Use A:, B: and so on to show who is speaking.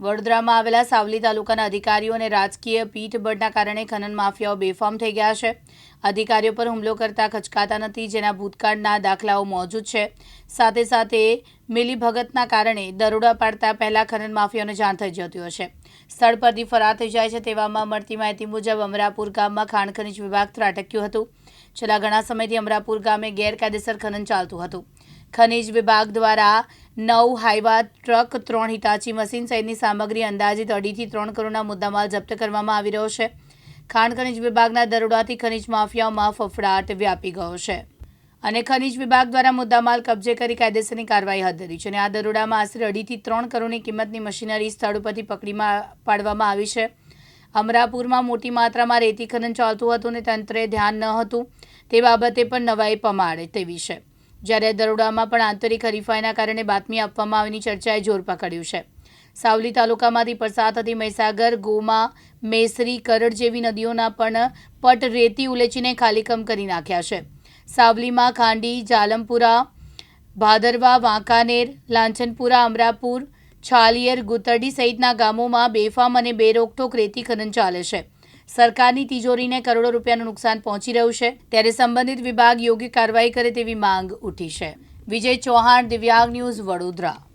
A: વડોદરામાં આવેલા સાવલી તાલુકાના અધિકારીઓ અને રાજકીય પીઠબળના કારણે ખનન માફિયાઓ બેફામ થઈ ગયા છે. અધિકારીઓ પર હુમલો કરતા ખચકાતા નથી, જેના ભૂતકાળના દાખલાઓ મોજૂદ છે. સાથે સાથે મિલીભગતના કારણે દરોડા પાડતા પહેલા ખનન માફિયાઓને જાણ થઈ જતી હશે સ્થળ પરથી ફરાર થઈ જાય છે તેવામાં મળતી માહિતી મુજબ અમરાપુર ગામમાં ખાણ ખનિજ વિભાગ ત્રાટક્યું હતું. છેલ્લા ઘણા સમયથી અમરાપુર ગામે ગેરકાયદેસર ખનન ચાલતું હતું. ખનિજ વિભાગ દ્વારા નવ હાઈવા ટ્રક, ત્રણ હિટાચી મશીન સહિતની સામગ્રી અંદાજિત અઢીથી ત્રણ કરોડના મુદ્દામાલ જપ્ત કરવામાં આવી રહ્યો છે. ખાણ ખનિજ વિભાગના દરોડાથી ખનિજ માફિયાઓમાં ફફડાટ વ્યાપી ગયો છે. અને ખનિજ વિભાગ દ્વારા મુદ્દામાલ કબજે કરી કાયદેસરની કાર્યવાહી હાથ ધરી છે અને આ દરોડામાં આશરે અઢીથી ત્રણ કરોડની કિંમતની મશીનરી સ્થળ ઉપરથી પકડીમાં પાડવામાં આવી છે. અમરાપુરમાં મોટી માત્રામાં રેતી ખનન ચાલતું હતું અને તંત્રે ધ્યાન ન હતું તે બાબતે પણ નવાઈ પમાડે તેવી છે. જ્યારે દરોડામાં પણ આંતરિક હરીફાઈના કારણે બાતમી આપવામાં આવીની ચર્ચાએ જોર પકડ્યું છે. સાવલી તાલુકામાંથી પસાર થતી મહીસાગર, ગોમા, મેસરી, કરડ જેવી નદીઓના પણ પટ રેતી ઉલેચીને ખાલીકમ કરી નાખ્યા છે. સાવલીમાં ખાંડી, જાલમપુરા, ભાદરવા, વાંકાનેર લાંછનપુરા અમરાપુર, છાલિયર, ગુતરડી સહિતના ગામોમાં બેફામ અને બેરોકટોક રેતી ખનન ચાલે છે. સરકારની તિજોરીને કરોડો રૂપિયાનું નુકસાન પહોંચી રહ્યું છે. ત્યારે સંબંધિત વિભાગ યોગ્ય કાર્યવાહી કરે તેવી માંગ ઉઠી છે. વિજય ચૌહાણ, દિવ્યાંગ ન્યૂઝ વડોદરા.